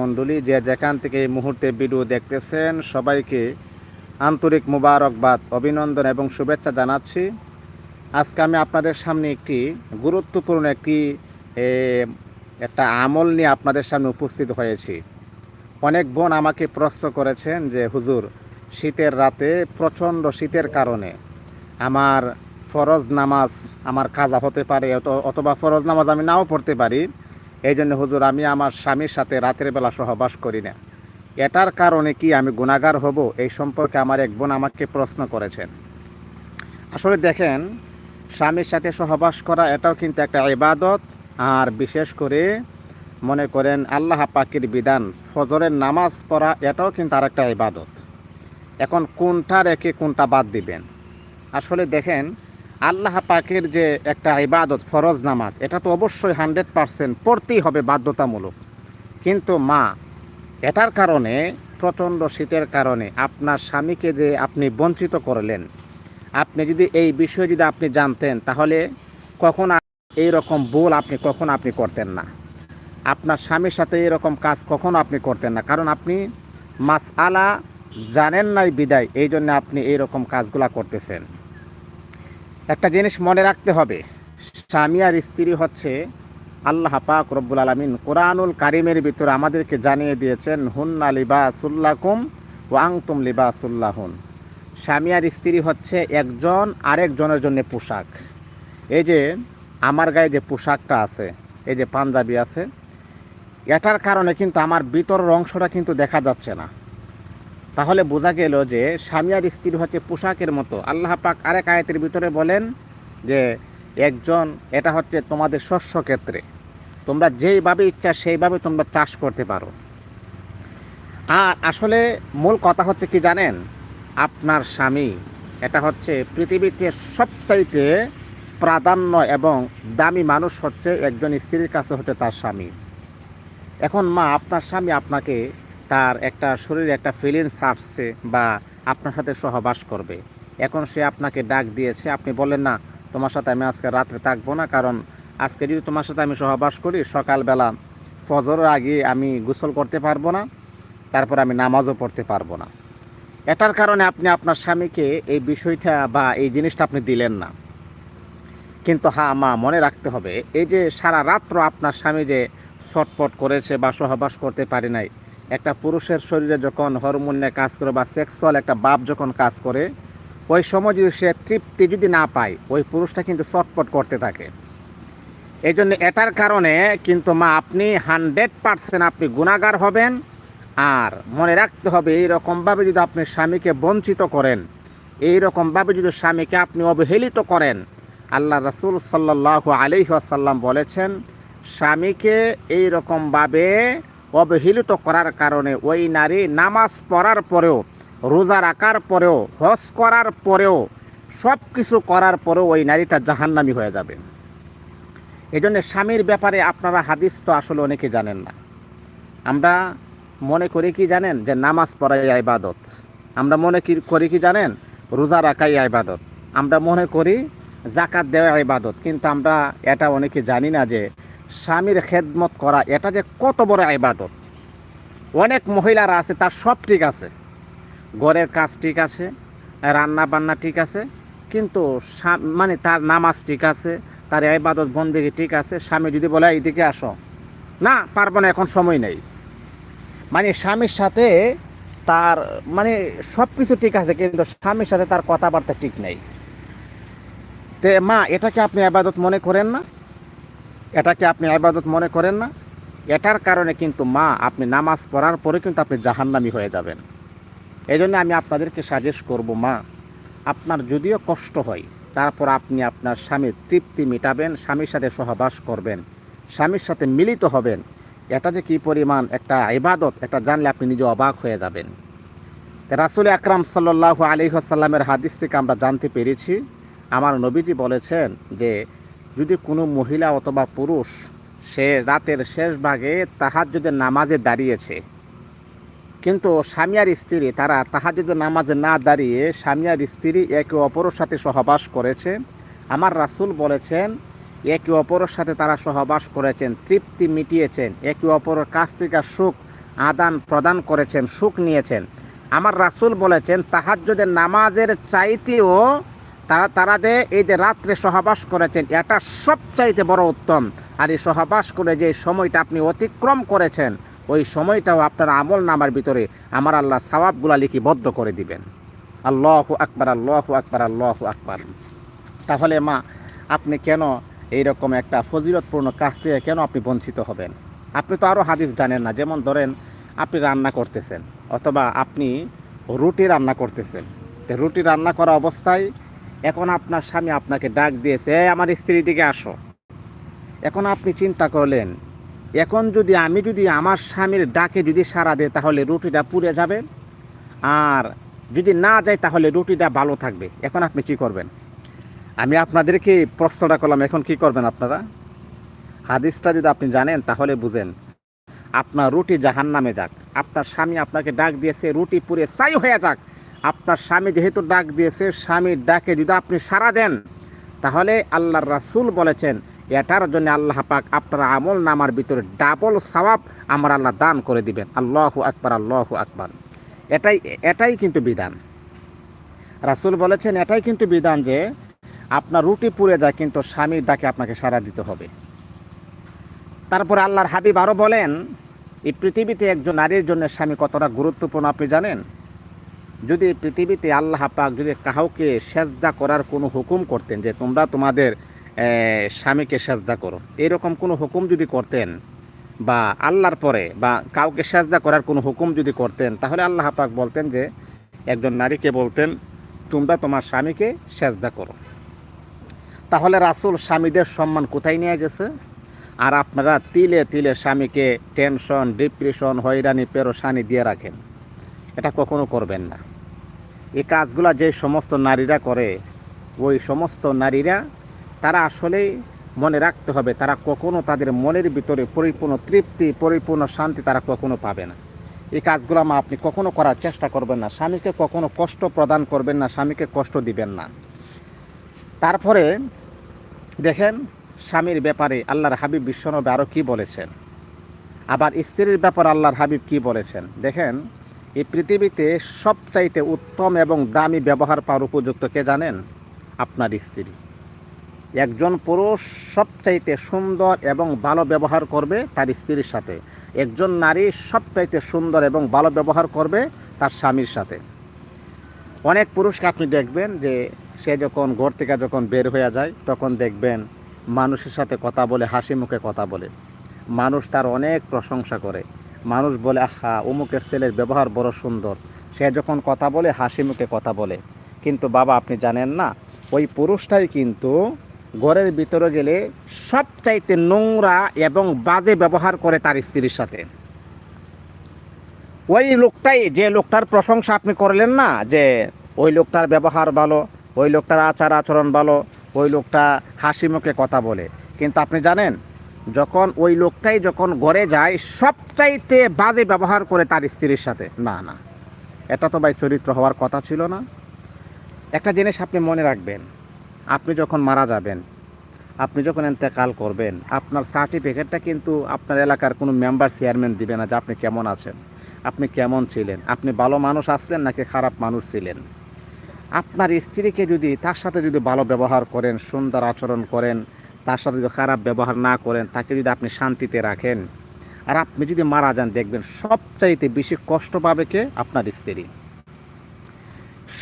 মণ্ডলী যে যেখান থেকে এই মুহূর্তে ভিডিও দেখতেছেন, সবাইকে আন্তরিক মুবারকবাদ, অভিনন্দন এবং শুভেচ্ছা জানাচ্ছি। আজকে আমি আপনাদের সামনে একটি গুরুত্বপূর্ণ একটি একটা আমল নিয়ে আপনাদের সামনে উপস্থিত হয়েছি। অনেক বোন আমাকে প্রশ্ন করেছেন যে, হুজুর, শীতের রাতে প্রচণ্ড শীতের কারণে আমার ফরজ নামাজ আমার কাজা হতে পারে অথবা ফরজ নামাজ আমি নাও পড়তে পারি। এই জন্য হুজুর, আমি আমার স্বামীর সাথে রাতের বেলা সহবাস করি না। এটার কারণে কি আমি গুণাগার হব? এই সম্পর্কে আমার এক বোন আমাকে প্রশ্ন করেছেন। আসলে দেখেন, স্বামীর সাথে সহবাস করা এটাও কিন্তু একটা ইবাদত। আর বিশেষ করে মনে করেন আল্লাহ পাকের বিধান, ফজরের নামাজ পড়া এটাও কিন্তু আর একটা ইবাদত। এখন কোনটা রেখে কোনটা বাদ দিবেন? আসলে দেখেন আল্লাহ পাকের যে একটা ইবাদত, ফরজ নামাজ, এটা তো অবশ্যই হান্ড্রেড পারসেন্ট পড়তেই হবে বাধ্যতামূলক। কিন্তু মা, এটার কারণে, প্রচণ্ড শীতের কারণে আপনার স্বামীকে যে আপনি বঞ্চিত করলেন, আপনি যদি এই বিষয়ে যদি আপনি জানতেন, তাহলে কখন এই রকম ভুল আপনি, কখন আপনি করতেন না। আপনার স্বামীর সাথে এরকম কাজ কখনো আপনি করতেন না? কারণ আপনি মাস আলা জানেন নাই বিদায় এই জন্য আপনি এই রকম কাজগুলা করতেছেন। একটা জিনিস মনে রাখতে হবে। স্বামী আর স্ত্রী হচ্ছে আল্লাহ পাক রব্বুল আলমিন কোরআনুল কারিমের ভিতরে আমাদেরকে জানিয়ে দিয়েছেন, হুন্না লিবাসুল্লাকুম ও আংতুম লিবাসুল্লাহুন। স্বামী আর স্ত্রী হচ্ছে একজন আরেকজনের জন্য পোশাক। এই যে আমার গায়ে যে পোশাকটা আছে, এই যে পাঞ্জাবি আছে, এটার কারণে কিন্তু আমার ভিতরের অংশটা কিন্তু দেখা যাচ্ছে না। তাহলে বোঝা গেল যে স্বামী আর স্ত্রী হচ্ছে পোশাকের মতো। আল্লাহ পাক আরেক আয়াতের ভিতরে বলেন যে, একজন, এটা হচ্ছে তোমাদের শস্য ক্ষেত্রে। তোমরা যেইভাবে ইচ্ছা সেইভাবে তোমরা চাষ করতে পারো। আর আসলে মূল কথা হচ্ছে কি জানেন? আপনার স্বামী, এটা হচ্ছে পৃথিবীতে সবচাইতে প্রাধান্য এবং দামি মানুষ হচ্ছে একজন স্ত্রীর কাছে হচ্ছে তার স্বামী। এখন মা, আপনার স্বামী আপনাকে তার একটা শরীরে একটা ফিলিংস আসছে বা আপনার সাথে সহবাস করবে। এখন সে আপনাকে ডাক দিয়েছে, আপনি বলেন না, তোমার সাথে আমি আজকে রাত্রে থাকব না, কারণ আজকে যদি তোমার সাথে আমি সহবাস করি, সকালবেলা ফজরের আগে আমি গোসল করতে পারব না, তারপর আমি নামাজও পড়তে পারব না। এটার কারণে আপনি আপনার স্বামীকে এই বিষয়টা বা এই জিনিসটা আপনি দিলেন না। কিন্তু হ্যাঁ মা, মনে রাখতে হবে, এই যে সারা রাত্র আপনার স্বামী যে ছটপট করেছে বা সহবাস করতে পারে নাই একটা পুরুষের শরীরে যখন হরমোনে কাজ করে বা সেক্সুয়াল একটা বাপ যখন কাজ করে, ওই সময় যদি সে তৃপ্তি যদি না পায়, ওই পুরুষটা কিন্তু ছটপট করতে থাকে। এই জন্য এটার কারণে কিন্তু মা, আপনি হান্ড্রেড পারসেন্ট আপনি গুণাগার হবেন আর মনে রাখতে হবে, এইরকমভাবে যদি আপনি স্বামীকে বঞ্চিত করেন এই রকমভাবে যদি স্বামীকে আপনি অবহেলিত করেন, আল্লাহ রসুল সাল্লাহ আলিহাসাল্লাম বলেছেন, স্বামীকে এই রকমভাবে অবহেলিত করার কারণে ওই নারী নামাজ পড়ার পরেও, রোজা রাখার পরেও, হজ করার পরেও সব কিছু করার পরেও ওই নারীটা জাহান্নামি হয়ে যাবে। এই জন্য স্বামীর ব্যাপারে আপনারা হাদিস তো আসলে অনেকে জানেন না। আমরা মনে করি কি জানেন? যে নামাজ পড়াই ইবাদত। আমরা মনে করি কি জানেন? রোজা রাখাই ইবাদত। আমরা মনে করি জাকাত দেওয়া ইবাদত। কিন্তু আমরা এটা অনেকে জানি না যে স্বামীর খেদমত করা, এটা যে কত বড় ইবাদত। অনেক মহিলারা আছে, তার সব ঠিক আছে। ঘরের কাজ ঠিক আছে রান্না বান্না ঠিক আছে, কিন্তু মানে তার নামাজ ঠিক আছে, তার ইবাদত বন্দেগী ঠিক আছে। স্বামী যদি বলে এইদিকে আসো। না, পারব না, এখন সময় নেই। মানে স্বামীর সাথে তার মানে সব কিছু ঠিক আছে, কিন্তু স্বামীর সাথে তার কথাবার্তা ঠিক নেই। তে মা এটাকে আপনি আবাদত মনে করেন না? এটাকে আপনি আবাদত মনে করেন না। এটার কারণে কিন্তু মা, আপনি নামাজ পড়ার পরে কিন্তু আপনি জাহান্নামি হয়ে যাবেন। এই জন্য আমি আপনাদেরকে সাজেস্ট করব, মা, আপনার যদিও কষ্ট হয়, তারপর আপনি আপনার স্বামীর তৃপ্তি মেটাবেন, স্বামীর সাথে সহবাস করবেন, স্বামীর সাথে মিলিত হবেন। এটা যে কী পরিমাণ একটা ইবাদত, এটা জানলে আপনি নিজে অবাক হয়ে যাবেন। রাসুল আকরাম সাল্লাহ আলিহাসাল্লামের হাদিস থেকে আমরা জানতে পেরেছি। আমার নবীজি বলেছেন যে যদি কোনো মহিলা অথবা পুরুষ সে রাতের শেষ ভাগে তাহাজ্জুদের নামাজে দাঁড়িয়েছে, কিন্তু স্বামী স্ত্রী, তারা তাহাজ্জুদের নামাজে না দাঁড়িয়ে স্বামী আর স্ত্রী একে অপরের সাথে সহবাস করেছে। আমার রাসূল বলেছেন, একে অপরের সাথে তারা সহবাস করেছেন, তৃপ্তি মিটিয়েছেন, একে অপরের কাছ থেকে সুখ আদান প্রদান করেছেন, সুখ নিয়েছেন। আমার রাসূল বলেছেন, তাহাজ্জুদের নামাজের চাইতেও তারা তারা যে এই যে রাত্রে সহবাস করেছেন, এটা সবচাইতে বড় উত্তম। আর এই সহবাস করে যে সময়টা আপনি অতিক্রম করেছেন, ওই সময়টাও আপনার আমল নামার ভিতরে আমার আল্লাহ সওয়াবগুলা লিপিবদ্ধ করে দিবেন। আল্লাহ আকবার আল্লাহ আকবার আল্লাহ আকবার। তাহলে মা, আপনি কেন এইরকম একটা ফজিলতপূর্ণ কাজ থেকে কেন আপনি বঞ্চিত হবেন? আপনি তো আরও হাদিস জানেন না, যেমন ধরেন আপনি রান্না করতেছেন, অথবা আপনি রুটি রান্না করতেছেন। রুটি রান্না করা অবস্থায় এখন আপনার স্বামী আপনাকে ডাক দিয়েছে "এই, আমার স্ত্রী দিকে আসো। এখন আপনি চিন্তা করলেন এখন যদি আমি যদি আমার স্বামীর ডাকে যদি সারা দেয় তাহলে রুটিটা পুড়ে যাবে। আর যদি না যায় তাহলে রুটিটা ভালো থাকবে। এখন আপনি কি করবেন? আমি আপনাদেরকে প্রশ্নটা করলাম এখন কি করবেন আপনারা? হাদিসটা যদি আপনি জানেন তাহলে বুঝেন। আপনার রুটি জাহান নামে যাক। আপনার স্বামী আপনাকে ডাক দিয়েছে রুটি পুড়ে ছাই হয়ে যাক। আপনার স্বামী যেহেতু ডাক দিয়েছে স্বামীর ডাকে যদি আপনি সাড়া দেন, তাহলে আল্লাহর রাসূল বলেছেন, এটার জন্য আল্লাহ পাক আপনার আমল নামার ভিতরে ডাবল সওয়াব আমার আল্লাহ দান করে দিবেন। আল্লাহু আকবার আল্লাহু আকবার। এটাই এটাই কিন্তু বিধান। রাসূল বলেছেন, এটাই কিন্তু বিধান যে আপনার রুটি পুড়ে যায়, কিন্তু স্বামীর ডাকে আপনাকে সাড়া দিতে হবে। তারপর আল্লাহর হাবিব আরও বলেন, এই পৃথিবীতে একজন নারীর জন্য স্বামী কতটা গুরুত্বপূর্ণ আপনি জানেন? যদি পৃথিবীতে আল্লাহ পাক যদি কাউকে সেজদা করার কোনো হুকুম করতেন যে তোমরা তোমাদের স্বামীকে সেজদা করো, এরকম কোনো হুকুম যদি করতেন বা আল্লাহর পরে বা কাউকে সেজদা করার কোনো হুকুম যদি করতেন, তাহলে আল্লাহ পাক বলতেন যে একজন নারীকে বলতেন, তোমরা তোমার স্বামীকে সেজদা করো। তাহলে রাসূল স্বামীদের সম্মান কোথায় নিয়ে গেছে? আর আপনারা তিলে তিলে স্বামীকে টেনশন, ডিপ্রেশন, হয়রানি, পেরোশানি দিয়ে রাখেন। এটা কখনো করবেন না। এই কাজগুলা যে সমস্ত নারীরা করে, ওই সমস্ত নারীরা, তারা আসলেই মনে রাখতে হবে, তারা কখনো তাদের মনের ভিতরে পরিপূর্ণ তৃপ্তি, পরিপূর্ণ শান্তি তারা কখনো পাবে না। এই কাজগুলো মা আপনি কখনো করার চেষ্টা করবেন না। স্বামীকে কখনো কষ্ট প্রদান করবেন না, স্বামীকে কষ্ট দিবেন না। তারপরে দেখেন, স্বামীর ব্যাপারে আল্লাহর হাবিব বিশ্বনবী আরও কী বলেছেন? আবার স্ত্রীর ব্যাপারে আল্লাহর হাবিব কি বলেছেন? দেখেন এই পৃথিবীতে সবচাইতে উত্তম এবং দামি ব্যবহার পাওয়ার উপযুক্ত কে জানেন? আপনার স্ত্রী। একজন পুরুষ সবচাইতে সুন্দর এবং ভালো ব্যবহার করবে তার স্ত্রীর সাথে। একজন নারী সবচাইতে সুন্দর এবং ভালো ব্যবহার করবে তার স্বামীর সাথে। অনেক পুরুষকে আপনি দেখবেন যে সে যখন ঘর থেকে যখন বের হয়ে যায়, তখন দেখবেন মানুষের সাথে কথা বলে, হাসি মুখে কথা বলে। মানুষ তার অনেক প্রশংসা করে। মানুষ বলে, আহা, অমুকের ছেলের ব্যবহার বড় সুন্দর। সে যখন কথা বলে, হাসি মুখে কথা বলে। কিন্তু বাবা, আপনি জানেন না, ওই পুরুষটাই কিন্তু ঘরের ভিতরে গেলে সবচাইতে নোংরা এবং বাজে ব্যবহার করে তার স্ত্রীর সাথে। ওই লোকটাই, যে লোকটার প্রশংসা আপনি করলেন না, যে ওই লোকটার ব্যবহার ভালো, ওই লোকটার আচার আচরণ ভালো, ওই লোকটা হাসি মুখে কথা বলে। কিন্তু আপনি জানেন যখন ওই লোকটাই যখন গড়ে যায়, সবচাইতে বাজে ব্যবহার করে তার স্ত্রীর সাথে। না না, এটা তো ভাই চরিত্র হওয়ার কথা ছিল না। একটা জিনিস আপনি মনে রাখবেন, আপনি যখন মারা যাবেন, আপনি যখন এতেকাল করবেন, আপনার সার্টিফিকেটটা কিন্তু আপনার এলাকার কোনো মেম্বার চেয়ারম্যান দিবে না যে আপনি কেমন আছেন, আপনি কেমন ছিলেন, আপনি ভালো মানুষ আসলেন নাকি খারাপ মানুষ ছিলেন। আপনার স্ত্রীকে যদি, তার সাথে যদি ভালো ব্যবহার করেন, সুন্দর আচরণ করেন তার সাথে যদি খারাপ ব্যবহার না করেন, তাকে যদি আপনি শান্তিতে রাখেন, আর আপনি যদি মারা যান, দেখবেন সবচাইতে বেশি কষ্ট পাবে কে? আপনার স্ত্রী।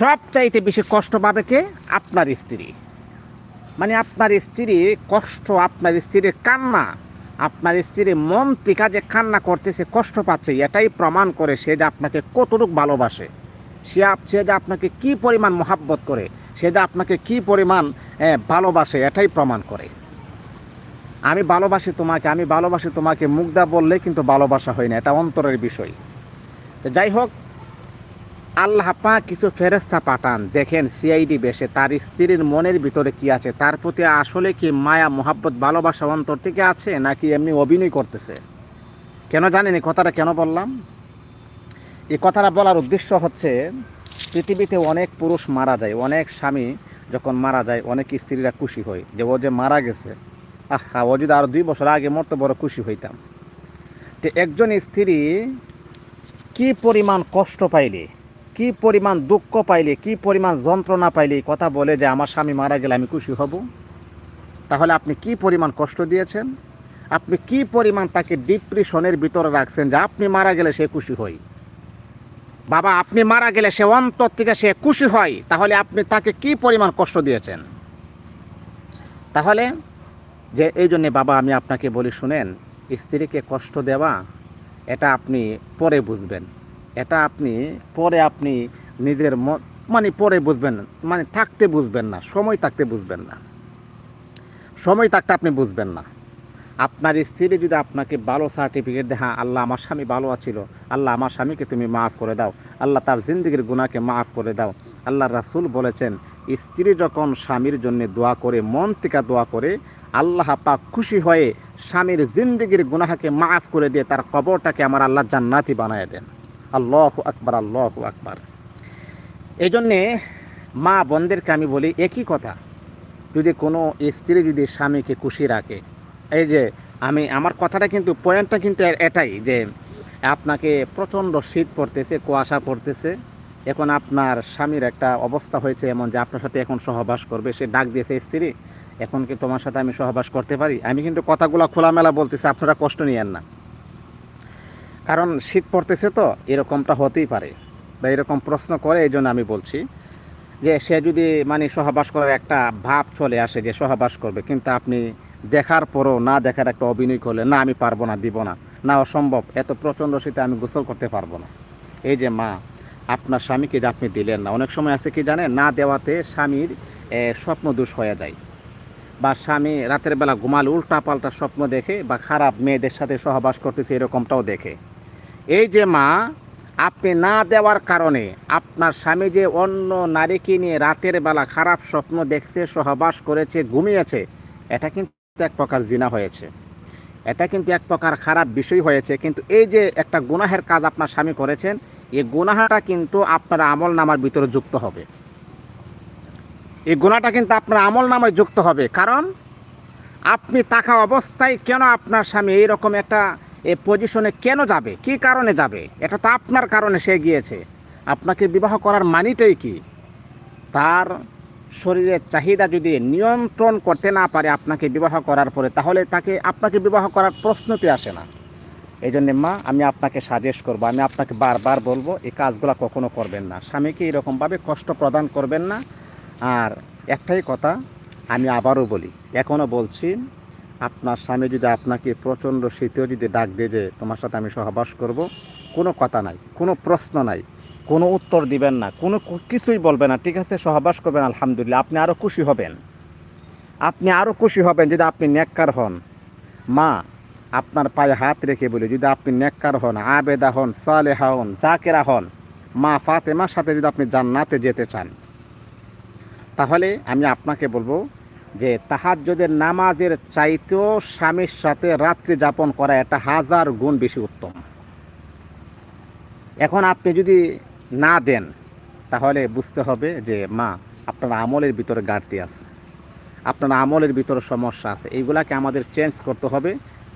সবচাইতে বেশি কষ্ট পাবে কে? আপনার স্ত্রী। মানে আপনার স্ত্রী কষ্ট, আপনার স্ত্রীর কান্না, আপনার স্ত্রী মন থেকে যে কান্না করতেছে, কষ্ট পাচ্ছে, এটাই প্রমাণ করে সে যে আপনাকে কতটুকু ভালোবাসে। সে সে যে আপনাকে কি পরিমাণ মহাব্বত করে, সে যে আপনাকে কি পরিমাণ ভালোবাসে, এটাই প্রমাণ করে। আমি ভালোবাসি তোমাকে, আমি ভালোবাসি তোমাকে, মুগ্ধা বললে কিন্তু ভালোবাসা হয় না, এটা অন্তরের বিষয়। তো যাই হোক, আল্লাহ পাক কিছু ফেরেস্তা পাঠান। দেখেন সিআইডি বেশে, তার স্ত্রীর মনের ভিতরে কি আছে? তার প্রতি আসলে কি মায়া, মোহাব্বত, ভালোবাসা অন্তর থেকে আছে, নাকি এমনি অভিনয় করতেছে? কেন জানেন এই কথাটা কেন বললাম? এই কথাটা বলার উদ্দেশ্য হচ্ছে, পৃথিবীতে অনেক পুরুষ মারা যায়, অনেক স্বামী যখন মারা যায়, অনেক স্ত্রীরা খুশি হয় যে ও যে মারা গেছে। আহা, ও যদি আরও দুই বছর আগে মরতে, বড় খুশি হইতাম। তো একজন স্ত্রী কি পরিমাণ কষ্ট পাইলে, কি পরিমাণ দুঃখ পাইলে, কি পরিমাণ যন্ত্রণা পাইলে কথা বলে যে, আমার স্বামী মারা গেলে আমি খুশি হব তাহলে আপনি কি পরিমাণ কষ্ট দিয়েছেন? আপনি কি পরিমাণ তাকে ডিপ্রেশনের ভিতরে রাখছেন যে, আপনি মারা গেলে সে খুশি হয় বাবা, আপনি মারা গেলে সে অন্তর থেকে সে খুশি হয়, তাহলে আপনি তাকে কি পরিমাণ কষ্ট দিয়েছেন? তাহলে যে এই জন্যে বাবা, আমি আপনাকে বলি, শুনেন, স্ত্রীকে কষ্ট দেওয়া, এটা আপনি পরে বুঝবেন। এটা আপনি, পরে আপনি নিজের মানে পরে বুঝবেন মানে থাকতে বুঝবেন না, সময় থাকতে বুঝবেন না। সময় থাকতে আপনি বুঝবেন না। আপনার স্ত্রী যদি আপনাকে ভালো সার্টিফিকেট দেয় হ্যাঁ আল্লাহ আমার স্বামী ভালো আছিল, আল্লাহ আমার স্বামীকে তুমি মাফ করে দাও, আল্লাহ তার জিন্দগির গুণাকে মাফ করে দাও। আল্লাহ রাসুল বলেছেন, স্ত্রী যখন স্বামীর জন্য দোয়া করে, মন থেকে দোয়া করে আল্লাহ পাক খুশি হয়ে স্বামীর জিন্দগির গুনাহাকে মাফ করে দিয়ে তার কবরটাকে আমার আল্লাহ জান্নাতি বানায় দেন। আল্লাহ আকবার আল্লাহ আকবার। এই জন্যে মা বোনদেরকে আমি বলি, একই কথা, যদি কোনো স্ত্রী যদি স্বামীকে খুশি রাখে, এই যে আমি, আমার কথাটা কিন্তু পয়েন্টটা কিন্তু এটাই যে আপনাকে প্রচণ্ড শীত পড়তেছে, কুয়াশা পড়তেছে, এখন আপনার স্বামীর একটা অবস্থা হয়েছে এমন যে আপনার সাথে এখন সহবাস করবে, সে ডাক দিয়েছে, স্ত্রী এখন কি তোমার সাথে আমি সহবাস করতে পারি? আমি কিন্তু কথাগুলো খোলামেলা বলতেছি, আপনারা কষ্ট নিয়েন না। কারণ শীত পড়তেছে তো, এরকমটা হতেই পারে বা এরকম প্রশ্ন করে এই জন্য আমি বলছি যে, সে যদি মানে সহবাস করার একটা ভাব চলে আসে যে, সহবাস করবে, কিন্তু আপনি দেখার পরও না দেখার একটা অভিনয় করলে, না, আমি পারব না, দিব না না, অসম্ভব, এত প্রচণ্ড শীতে আমি গোসল করতে পারব না। এই যে মা, আপনার স্বামীকে আপনি দিলেন না, অনেক সময় আছে কি জানেন, না দেওয়াতে স্বামীর স্বপ্ন দোষ হয়ে যায়। বা স্বামী রাতের বেলা ঘুমালে উল্টা পাল্টা স্বপ্ন দেখে বা খারাপ মেয়েদের সাথে সহবাস করতেছে এরকমটাও দেখে। এই যে মা, আপনি না দেওয়ার কারণে আপনার স্বামী যে অন্য নারীকে নিয়ে রাতের বেলা খারাপ স্বপ্ন দেখছে, সহবাস করেছে, ঘুমিয়েছে, এটা কিন্তু এক প্রকার জিনা হয়েছে। এটা কিন্তু এক প্রকার খারাপ বিষয় হয়েছে। কিন্তু এই যে একটা গুনাহের কাজ আপনার স্বামী করেছেন, এই গুনাহাটা কিন্তু আপনার আমল নামার ভিতরে যুক্ত হবে। এই গুণাটা কিন্তু আপনার আমল নামায় যুক্ত হবে। কারণ আপনি থাকা অবস্থায় কেন আপনার স্বামী এইরকম একটা এ পজিশনে কেন যাবে? কি কারণে যাবে? এটা তো আপনার কারণে সে গিয়েছে। আপনাকে বিবাহ করার মানিটাই কি? তার শরীরের চাহিদা যদি নিয়ন্ত্রণ করতে না পারে আপনাকে বিবাহ করার পরে, তাহলে তাকে, আপনাকে বিবাহ করার প্রশ্নতে আসে না। এই জন্যে মা, আমি আপনাকে সাজেস্ট করব, আমি আপনাকে বারবার বলব, এই কাজগুলো কখনো করবেন না। স্বামীকে এরকমভাবে কষ্ট প্রদান করবেন না। আর একটাই কথা আমি আবারও বলি এখনও বলছি, আপনার স্বামী যদি আপনাকে প্রচণ্ড শীতেও যদি ডাক দিয়ে যে তোমার সাথে আমি সহবাস করব, কোনো কথা নাই, কোনো প্রশ্ন নাই, কোনো উত্তর দিবেন না, কোনো কিছুই বলবেন না, ঠিক আছে, সহবাস করবেন, আলহামদুলিল্লাহ, আপনি আরও খুশি হবেন। আপনি আরও খুশি হবেন যদি আপনি নেককার হন। মা, আপনার পায়ে হাত রেখে বলি, যদি আপনি নেককার হন, আবেদা হন, সালেহা হন, জাকেরা হন, মা ফাতেমার সাথে যদি আপনি জান্নাতে যেতে চান তাহলে আমি আপনাকে বলব যে তাহাজ্জুদের নামাজের চাইতেও স্বামীর সাথে রাত্রি যাপন করা এটা হাজার গুণ বেশি উত্তম। এখন আপনি যদি না দেন, তাহলে বুঝতে হবে যে, মা, আপনার আমলের ভিতরে ঘাটতি আছে, আপনার আমলের ভিতরে সমস্যা আছে। এইগুলাকে আমাদের চেঞ্জ করতে হবে,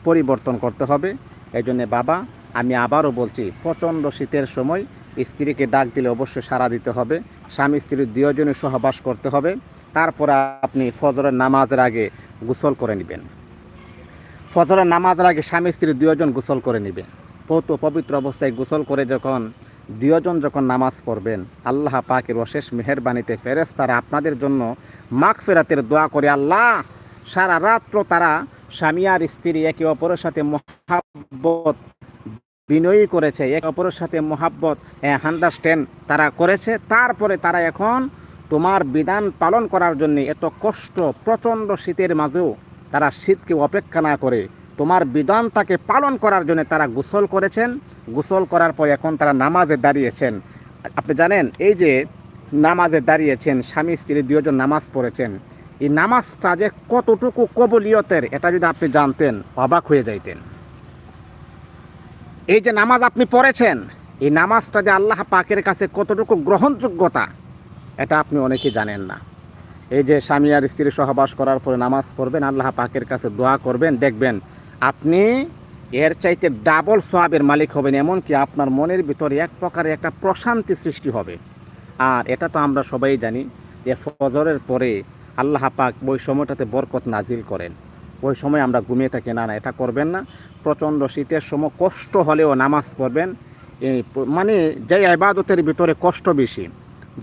পরিবর্তন করতে হবে। এই জন্যে বাবা, আমি আবারও বলছি, প্রচণ্ড শীতের সময় স্ত্রীকে ডাক দিলে অবশ্যই সাড়া দিতে হবে। স্বামী স্ত্রীর দুজনে সহবাস করতে হবে। তারপরে আপনি ফজরের নামাজের আগে গোসল করে নেবেন। ফজরের নামাজের আগে স্বামী স্ত্রী দুজন গোসল করে নেবেন। পৌত পবিত্র অবস্থায় গোসল করে যখন দুজন যখন নামাজ পড়বেন, আল্লাহ পাকের অশেষ মেহেরবানিতে ফেরেস তারা আপনাদের জন্য মাখ ফেরাতের দোয়া করে, আল্লাহ, সারা রাত্র তারা স্বামী আর স্ত্রী একে অপরের সাথে মহাব্বত বিনয়ী করেছে, একে অপরের সাথে মহাব্বত আন্ডারস্ট্যান্ড তারা করেছে। তারপরে তারা এখন তোমার বিধান পালন করার জন্য এত কষ্ট, প্রচণ্ড শীতের মাঝেও তারা শীতকে অপেক্ষা না করে, তোমার বিধানটাকে পালন করার জন্য তারা গোসল করেছেন। গোসল করার পর এখন তারা নামাজে দাঁড়িয়েছেন। আপনি জানেন, এই যে নামাজে দাঁড়িয়েছেন, স্বামী, স্ত্রী দুজন নামাজ পড়েছেন, এই নামাজটা যে কতটুকু কবলিয়তের, এটা যদি আপনি জানতেন, অবাক হয়ে যাইতেন। এই যে নামাজ আপনি পড়েছেন, এই নামাজটা যে আল্লাহ পাকের কাছে কতটুকু গ্রহণযোগ্যতা, এটা আপনি অনেকে জানেন না। এই যে স্বামী আর স্ত্রী সহবাস করার পরে নামাজ পড়বেন, আল্লাহ পাকের কাছে দোয়া করবেন, দেখবেন আপনি এর চাইতে ডাবল সোয়াবের মালিক হবেন, এমনকি আপনার মনের ভিতরে এক প্রকারে একটা প্রশান্তি সৃষ্টি হবে। আর এটা তো আমরা সবাই জানি যে ফজরের পরে আল্লাহ পাক ওই সময়টাতে বরকত নাজিল করেন। ওই সময় আমরা ঘুমিয়ে থাকি, না না, এটা করবেন না। প্রচণ্ড শীতের সময় কষ্ট হলেও নামাজ পড়বেন। মানে যে ইবাদতের ভিতরে কষ্ট বেশি,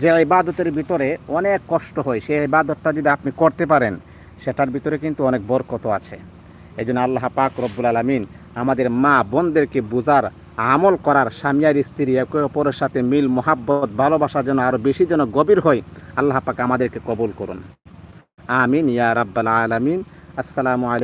যে ইবাদতের ভিতরে অনেক কষ্ট হয়, সেই ইবাদতটা যদি আপনি করতে পারেন, সেটার ভিতরে কিন্তু অনেক বরকত আছে। এই জন্য আল্লাহ পাক রব্বুল আলমিন আমাদের মা বোনদেরকে বোঝার, আমল করার, স্বামী আর স্ত্রী একে অপরের সাথে মিল, মোহাব্বত, ভালোবাসা যেন আরও বেশি যেন গভীর হয়, আল্লাহ পাক আমাদেরকে কবুল করুন। আমিন, ইয়া রাব্বাল আলামিন। আসসালামু আলাইকুম